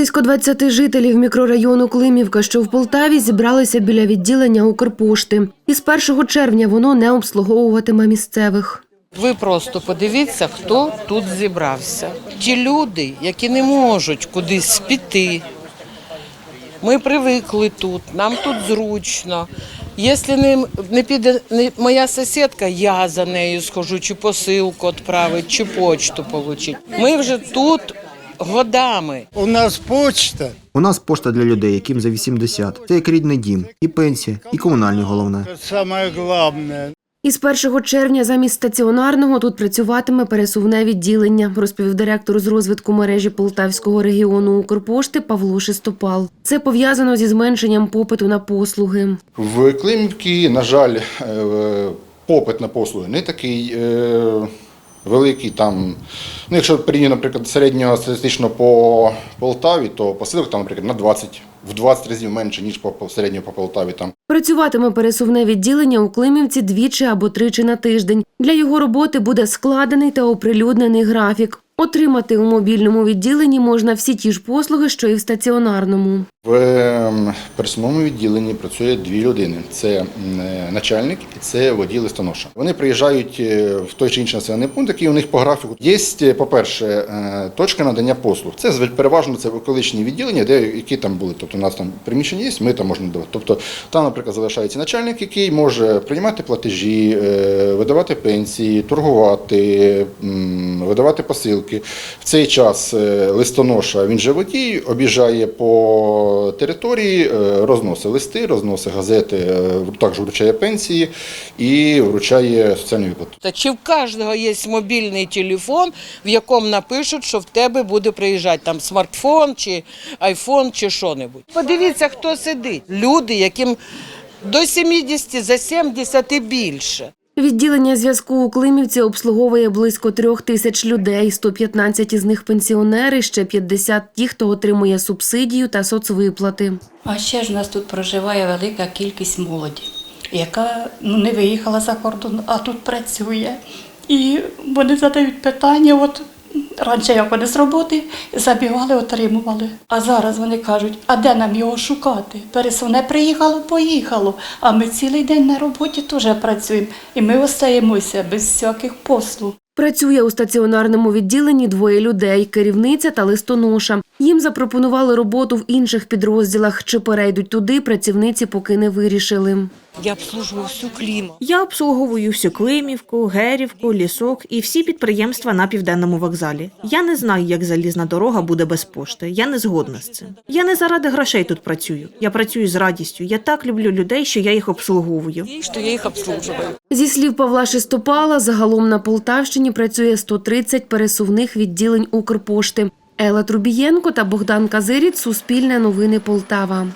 Близько 20 жителів мікрорайону Климівка, що в Полтаві, зібралися біля відділення Укрпошти. Із 1 червня воно не обслуговуватиме місцевих. Ви просто подивіться, хто тут зібрався. Ті люди, які не можуть кудись піти. Ми привикли тут, нам тут зручно. Якщо не, не піде не, моя сусідка, я за нею схожу, чи посилку відправити, чи почту отримати. Ми вже тут годами. У нас почта. У нас пошта для людей, яким за 80. Це як рідний дім, і пенсія, і комунальні головне. Саме головне. Із 1 червня замість стаціонарного тут працюватиме пересувне відділення, розповів директор з розвитку мережі Полтавського регіону Укрпошти Павло Шестопал. Це пов'язано зі зменшенням попиту на послуги. В Климівці, на жаль, е, попит на послуги не такий е, великий. Там, ну, якщо порівняно, наприклад, середнього статистично по Полтаві, то посилок там, наприклад, на 20, в 20 разів менше, ніж по, по середньо по Полтаві. Там. Працюватиме пересувне відділення у Климівці двічі або тричі на тиждень. Для його роботи буде складений та оприлюднений графік. Отримати у мобільному відділенні можна всі ті ж послуги, що і в стаціонарному. В ем, персональному відділенні працює дві людини: це е, начальник і це водій листоноша. Вони приїжджають е, в той чи інший населений пункт, який у них по графіку. Є, е, по-перше, е, точка надання послуг. Це переважно це колишні відділення, де які там були. Тобто у нас там приміщення є, ми там можемо давати. Тобто там, наприклад, залишається начальник, який може приймати платежі, видавати пенсії, торгувати, видавати посилки. В цей час е, листоноша він же водій, об'їжджає по території, е, розносить листи, розносить газети, е, також вручає пенсії і вручає соціальні виплати. Та чи в кожного є мобільний телефон, в якому напишуть, що в тебе буде приїжджати там смартфон, чи айфон, чи що-небудь. Подивіться, хто сидить. Люди, яким до 70, за 70 і більше. Відділення зв'язку у Климівці обслуговує близько трьох тисяч людей. 115 із них пенсіонери, ще 50 – ті, хто отримує субсидію та соцвиплати. А ще ж у нас тут проживає велика кількість молоді, яка ну, не виїхала за кордон, а тут працює. І вони задають питання, от раніше як вони з роботи забігали, отримували. А зараз вони кажуть, а де нам його шукати? Пересувне приїхало, поїхало. А ми цілий день на роботі теж працюємо. І ми остаємося без всяких послуг. Працює у стаціонарному відділенні двоє людей – керівниця та листоноша. Їм запропонували роботу в інших підрозділах. Чи перейдуть туди, працівниці поки не вирішили. Я обслуживаю всю кліму. Я обслуговую всю Климівку, Герівку, Лісок і всі підприємства на південному вокзалі. Я не знаю, як залізна дорога буде без пошти. Я не згодна з цим. Я не заради грошей тут працюю. Я працюю з радістю. Я так люблю людей, що я їх обслуговую. Що я їх обслуживаю. Зі слів Павла Шестопала, загалом на Полтавщині працює 130 пересувних відділень Укрпошти. Ела Трубієнко та Богдан Казиріт – Суспільне новини Полтава.